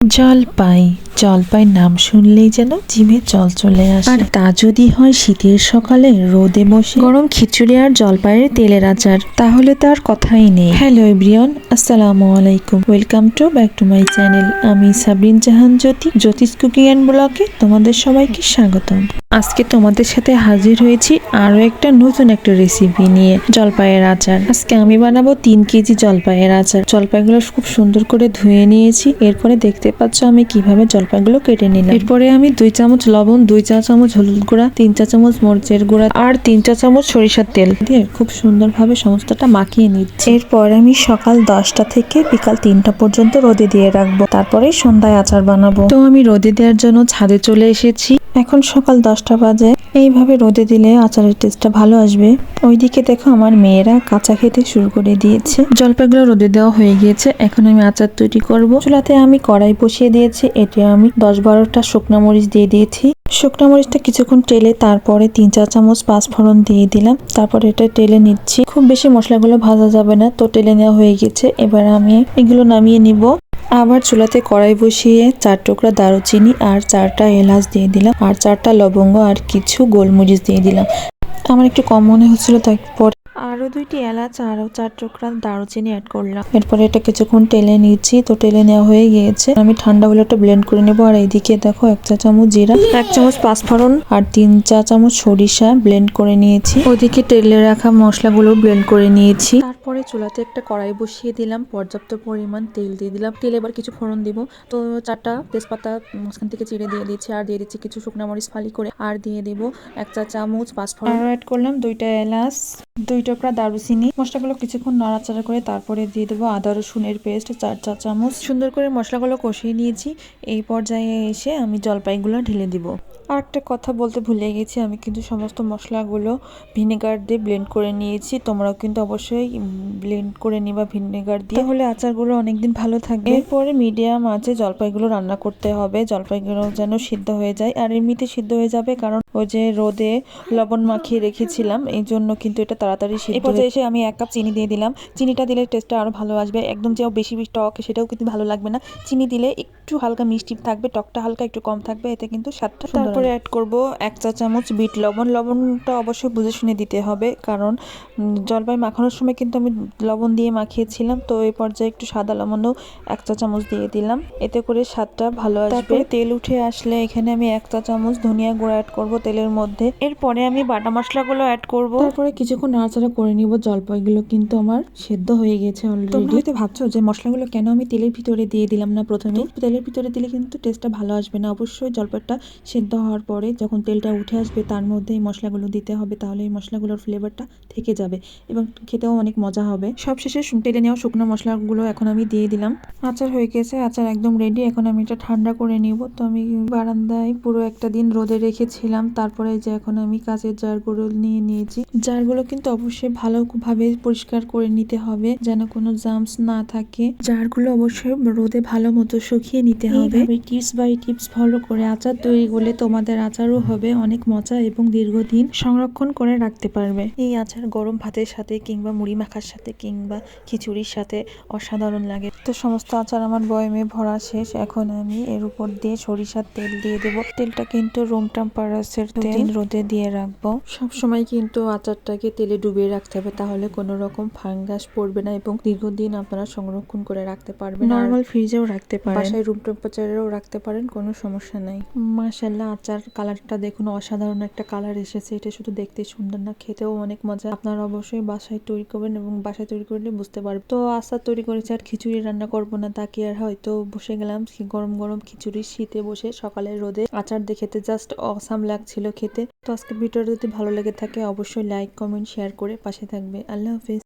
জলপাই জলপাই নাম শুনলেই যেন জিভে জল চলে আসে। আর তা যদি হয় শীতের সকালে রোদে বসে। গরম খিচুড়ি আর জলপাইয়ের তেলের আচার। তাহলে তো আর কথাই নেই। হ্যালো এভরিওয়ান আসসালামু আলাইকুম। Welcome to back to my channel. আমি সাবরিন জাহান জ্যোতি জ্যোতিষ কুকিং অ্যান্ড ব্লগে তোমাদের সবাইকে স্বাগতম। আজকে তোমাদের সাথে হাজির হয়েছি আরও একটা নতুন একটা রেসিপি নিয়ে জলপাইয়ের আচার। আজকে আমি বানাবো তিন কেজি জলপাইয়ের আচার। জলপাইগুলো খুব সুন্দর করে ধুয়ে নিয়েছি। এরপরে দেখতে পাচ্ছ আমি কীভাবে জলপাইগুলো কেটে নিলাম। এরপরে আমি দুই চামচ লবণ দুই চা চামচ হলুদ গুঁড়া তিন চা চামচ মরিচের গুঁড়া আর তিন চা চামচ সরিষার তেল দিয়ে খুব সুন্দরভাবে সমস্তটা মাখিয়ে নিচ্ছি। এরপর আমি সকাল দশটা থেকে বিকাল তিনটা পর্যন্ত রোদে দিয়ে রাখব। তারপরে সন্ধ্যায় আচার বানাবো। তো আমি রোদে দেওয়ার জন্য ছাদে চলে এসেছি। এখন সকাল দশটা বাজে। এইভাবে রোদে দিলে আচারের টেস্টটা ভালো আসবে। ওইদিকে দেখো আমার মেয়েরা কাঁচা খেতে শুরু করে দিয়েছে। জলপাইগুলো রোদে দেওয়া হয়ে গিয়েছে। এখন আমি আচার তৈরি করব। চুলাতে আমি কড়াই বসিয়ে দিয়েছি। এতে আমি দশ বারোটা শুকনো মরিচ দিয়ে দিয়েছি। শুকনো মরিচটা কিছুক্ষণ টেলে তারপরে তিন চার চামচ পাঁচ পাঁচফোড়ন দিয়ে দিলাম। তারপরে এটা টেলে নিচ্ছি। খুব বেশি মশলাগুলো ভাজা যাবে না, তো টেলে নেওয়া হয়ে গেছে এবার আমি এগুলো নামিয়ে নিব। আবার চুলাতে কড়াই বসিয়ে চার টুকরা দারুচিনি আর চারটা এলাচ দিয়ে দিলাম, আর চারটা লবঙ্গ আর কিছু গোলমরিচ দিয়ে দিলাম। আমার একটু কম মনে হচ্ছিল তাই পরে আরও দুইটি এলাচ আরও চার টুকরা দারুচিনি অ্যাড করলাম। এরপরে এটা কিছুক্ষণ টেলে নিচ্ছি তো টেলে নেওয়া হয়ে গিয়েছে। আমি ঠান্ডা হলে একটা ব্লেন্ড করে নেব আর এইদিকে দেখো এক চা চামচ জিরা এক চামচ পাঁচফোড়ন আর তিন চা চামচ সরিষা ব্লেন্ড করে নিয়েছি। ওইদিকে টেলে রাখা মশলাগুলো ব্লেন্ড করে নিয়েছি। তারপরে চুলাতে একটা কড়াই বসিয়ে দিলাম পর্যাপ্ত পরিমাণ তেল দিয়ে দিলাম। তেল এবার কিছু ফোড়ন দিব। তো চারটা তেজপাতা মাঝখান থেকে চিড়ে দিয়ে দিচ্ছি আর দিয়ে দিচ্ছি কিছু শুকনো মরিচ ফালি করে আর দিয়ে দিব এক চা চামচ পাঁচফোড়ন। অ্যাড করলাম দুইটা এলাচ। দুই টুকরা দারুচিনি, মশলাগুলো কিছুক্ষণ নাড়াচাড়া করে তারপরে দিয়ে দেবো আদা রসুনের পেস্ট চার চা চামচ। সুন্দর করে মশলাগুলো কষিয়ে নিয়েছি। এই পর্যায়ে এসে আমি জলপাইগুলো ঢেলে দিব। আর একটা কথা বলতে ভুলে গেছি, আমি কিন্তু সমস্ত মশলাগুলো ভিনেগার দিয়ে ব্লেন্ড করে নিয়েছি। তোমরাও কিন্তু অবশ্যই ব্লেন্ড করে নিবা ভিনেগার দিয়ে। তাহলে আচারগুলো অনেকদিন ভালো থাকবে। এরপরে মিডিয়াম আছে জলপাইগুলো রান্না করতে হবে। জলপাইগুলো যেন সিদ্ধ হয়ে যায়। আর এমনিতে সিদ্ধ হয়ে যাবে কারণ ওই যে রোদে লবণ মাখিয়ে রেখেছিলাম এই জন্য কিন্তু এটা তাড়াতাড়ি সিদ্ধ হয়ে এসে আমি এক কাপ চিনি দিয়ে দিলাম। চিনিটা দিলে টেস্টটা আরও ভালো আসবে। একদম যে বেশি বেশি টক সেটাও কিন্তু ভালো লাগবে না। চিনি দিলে একটু হালকা মিষ্টি থাকবে টকটা হালকা একটু কম থাকবে এতে কিন্তু স্বাদটা তারপরে অ্যাড করব এক চা চামচ বিট লবণ। লবণটা অবশ্যই বুঝে শুনে দিতে হবে কারণ জলপাই মাখানোর সময় কিন্তু আমি লবণ দিয়ে মাখিয়েছিলাম তো এই পর্যায়ে একটু সাদা লবণও এক চা চামচ দিয়ে দিলাম। এতে করে স্বাদটা ভালো আসবে। তেল উঠে আসলে এখানে আমি এক চা চামচ ধনিয়া গুঁড়ো অ্যাড করব তেলের মধ্যে। এরপরে আমি বাটা মশলাগুলো অ্যাড করব। তারপরে কিছুক্ষণ নাড়াচাড়া করে নিব জলপাইগুলো কিন্তু আমার সেদ্ধ হয়ে গেছে অলরেডি তোমরা হয়তো ভাবছ যে মশলাগুলো কেন আমি তেলের ভিতরে দিয়ে দিলাম না প্রথমে? তেলের ভিতরে দিলে কিন্তু টেস্টটা ভালো আসবে না। অবশ্যই জলপাইটা সেদ্ধ হওয়ার পরে যখন তেলটা উঠে আসবে তার মধ্যে এই মশলাগুলো দিতে হবে তাহলে এই মশলাগুলোর ফ্লেভারটা থেকে যাবে এবং খেতেও অনেক মজা হবে। সবশেষে তেলে নেওয়া শুকনো মশলাগুলো এখন আমি দিয়ে দিলাম। আচার হয়ে গেছে আচার একদম রেডি এখন আমি এটা ঠান্ডা করে নিব। তো আমি বারান্দায় পুরো একটা দিন রোদে রেখেছিলাম। তারপরে যে এখন আমি কাঁচের জারগুলো নিয়ে নিয়েছি। জারগুলো কিন্তু অবশ্যই ভালোভাবে পরিষ্কার করে নিতে হবে যেন কোনো জামস না থাকে। জারগুলো অবশ্যই রোদে ভালো মতো শুকিয়ে নিতে হবে। টিপস বাই টিপস ফলো করে আচার তৈরি করলে তোমাদের আচারও হবে অনেক মজা এবং দীর্ঘদিন সংরক্ষণ করে রাখতে পারবে। এই আচার গরম ভাতের সাথে কিংবা মুড়ি মাখার সাথে কিংবা খিচুড়ির সাথে অসাধারণ লাগে। তো সমস্ত আচার আমার বয়মে ভরা শেষ। এখন আমি এর উপর দিয়ে সরিষার তেল দিয়ে দেব। তেলটা কিন্তু রুম টেম্পারেচার তেল। রোদে দিয়ে রাখব। সবসময় কিন্তু আচারটাকে তেলে ডুবিয়ে রাখতে হবে তাহলে কোনো রকম ফাঙ্গাস পড়বে না এবং দীর্ঘদিন আপনারা সংরক্ষণ করে রাখতে পারবেন। নর্মাল ফ্রিজেও রাখতে পারেন। বাসায় রুম টেম্পারেচারেও রাখতে পারেন কোনো সমস্যা নাই। মাশাল্লাহ আচার কালারটা দেখুন অসাধারণ একটা কালার এসেছে। এটা শুধু দেখতে সুন্দর না খেতেও অনেক মজা। আপনারা অবশ্যই বাসায় তৈরি করবেন এবং বাসায় তৈরি করলে বুঝতে পারবেন। তো আচার তৈরি করেছি আর খিচুড়ি রান্না করব না তা কি আর হয়তো বসে গেলাম গরম গরম খিচুড়ি শীতে বসে সকালে রোদে। আচার দিয়ে খেতে জাস্ট অসাম লাগছিল খেতে। তো আজকে ভিডিওটা যদি ভালো লেগে থাকে, অবশ্যই লাইক কমেন্ট শেয়ার করে পাশে থাকবে। আল্লাহ হাফিজ।